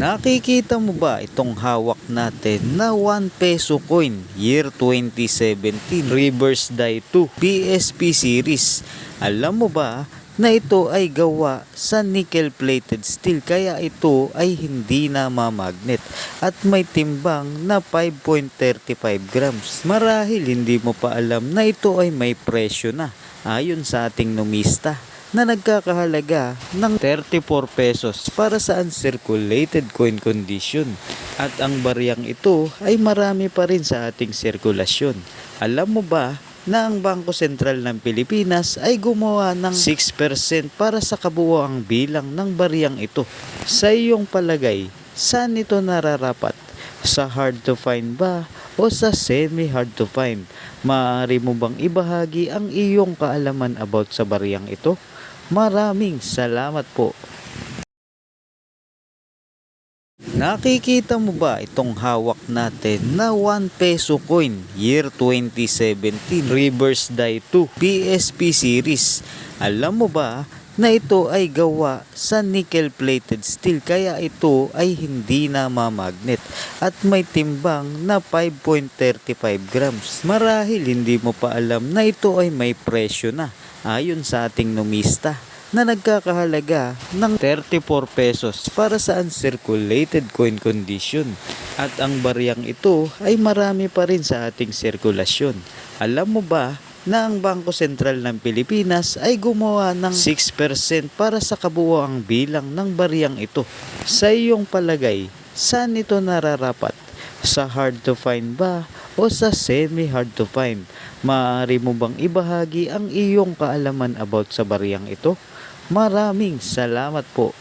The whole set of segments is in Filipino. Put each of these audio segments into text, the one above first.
Nakikita mo ba itong hawak natin na 1 peso coin year 2017 reverse die 2 PSP series? Alam mo ba na ito ay gawa sa nickel plated steel kaya ito ay hindi na mamagnet at may timbang na 5.35 grams. Marahil hindi mo pa alam na ito ay may presyo na ayon sa ating numista na nagkakahalaga ng 34 pesos para sa uncirculated coin condition. At ang bariyang ito ay marami pa rin sa ating sirkulasyon. Alam mo ba na ang Bangko Sentral ng Pilipinas ay gumawa ng 6% para sa kabuoang bilang ng bariyang ito. Sa iyong palagay, saan ito nararapat? Sa hard to find ba o sa semi hard to find? Maaari mo bang ibahagi ang iyong kaalaman about sa bariyang ito? Maraming salamat po. Nakikita mo ba itong hawak natin na 1 peso coin year 2017 reverse die 2 PSP series? Alam mo ba na ito ay gawa sa nickel plated steel kaya ito ay hindi na mamagnet at may timbang na 5.35 grams. Marahil hindi mo pa alam na ito ay may presyo na ayon sa ating numista na nagkakahalaga ng 34 pesos para sa uncirculated coin condition. At ang bariyang ito ay marami pa rin sa ating sirkulasyon. Alam mo ba na ang Bangko Sentral ng Pilipinas ay gumawa ng 6% para sa kabuoang bilang ng bariyang ito. Sa iyong palagay, saan ito nararapat? Sa hard to find ba o sa semi hard to find? Maaari mo bang ibahagi ang iyong kaalaman about sa bariyang ito? Maraming salamat po.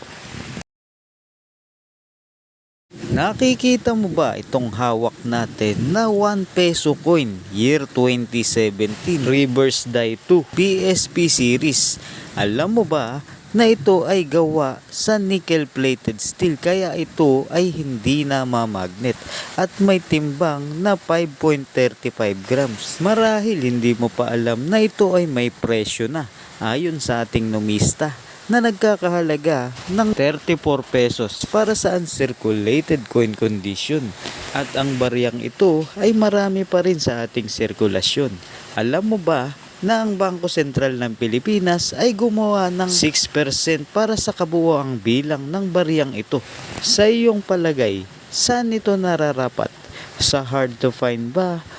Nakikita mo ba itong hawak natin na 1 peso coin year 2017 reverse die 2 PSP series? Alam mo ba na ito ay gawa sa nickel plated steel kaya ito ay hindi na mamagnet at may timbang na 5.35 grams. Marahil hindi mo pa alam na ito ay may presyo na ayon sa ating numista na nagkakahalaga ng 34 pesos para sa uncirculated coin condition. At ang bariyang ito ay marami pa rin sa ating sirkulasyon. Alam mo ba na ang Bangko Sentral ng Pilipinas ay gumawa ng 6% para sa kabuoang bilang ng bariyang ito. Sa iyong palagay, saan ito nararapat? Sa hard to find ba